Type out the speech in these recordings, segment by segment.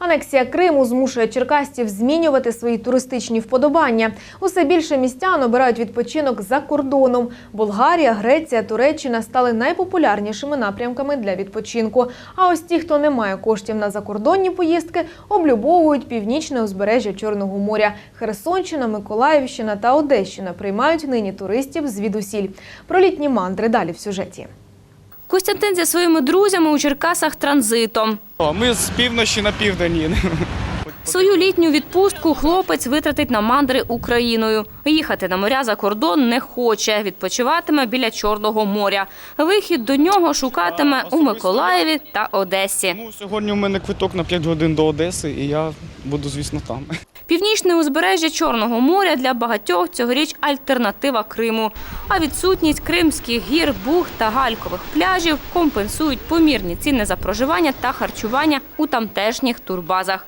Анексія Криму змушує черкасців змінювати свої туристичні вподобання. Усе більше містян обирають відпочинок за кордоном. Болгарія, Греція, Туреччина стали найпопулярнішими напрямками для відпочинку. А ось ті, хто не має коштів на закордонні поїздки, облюбовують північне узбережжя Чорного моря. Херсонщина, Миколаївщина та Одещина приймають нині туристів звідусіль. Про літні мандри далі в сюжеті. Костянтин зі своїми друзями у Черкасах транзитом. Ми з півночі на південь. Свою літню відпустку хлопець витратить на мандри Україною. Їхати на моря за кордон не хоче. Відпочиватиме біля Чорного моря. Вихід до нього шукатиме у Миколаєві та Одесі. Ну, сьогодні у мене квиток на 5 годин до Одеси, і я буду, звісно, там. Північне узбережжя Чорного моря для багатьох цьогоріч альтернатива Криму. А відсутність кримських гір, бух та галькових пляжів компенсують помірні ціни за проживання та харчування у тамтешніх турбазах.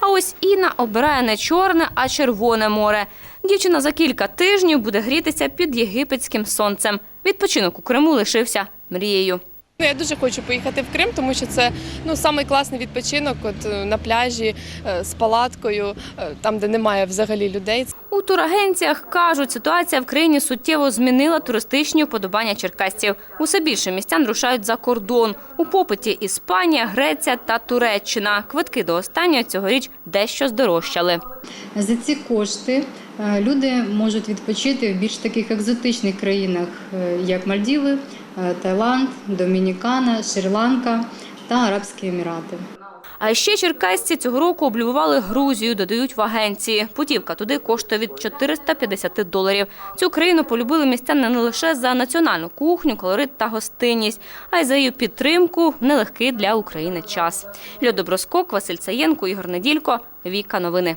А ось Інна обирає не чорне, а червоне море. Дівчина за кілька тижнів буде грітися під єгипетським сонцем. Відпочинок у Криму лишився мрією. Ну, я дуже хочу поїхати в Крим, тому що це ну самий класний відпочинок. От е, на пляжі е, з палаткою, е, там де немає взагалі людей. У турагенціях кажуть, ситуація в країні суттєво змінила туристичні вподобання черкасців. Усе більше містян рушають за кордон. У попиті Іспанія, Греція та Туреччина. Квитки до останнього цьогоріч дещо здорожчали. За ці кошти люди можуть відпочити в більш таких екзотичних країнах, як Мальдіви, Таїланд, Домінікана, Шрі-Ланка та Арабські Емірати. А ще черкасці цього року облюбували Грузію, додають в агенції. Путівка туди коштує від 450 доларів. Цю країну полюбили містяни не лише за національну кухню, колорит та гостинність, а й за її підтримку в нелегкий для України час. Людоброскок, Василь Саєнко, Ігор Неділько, Віка Новини.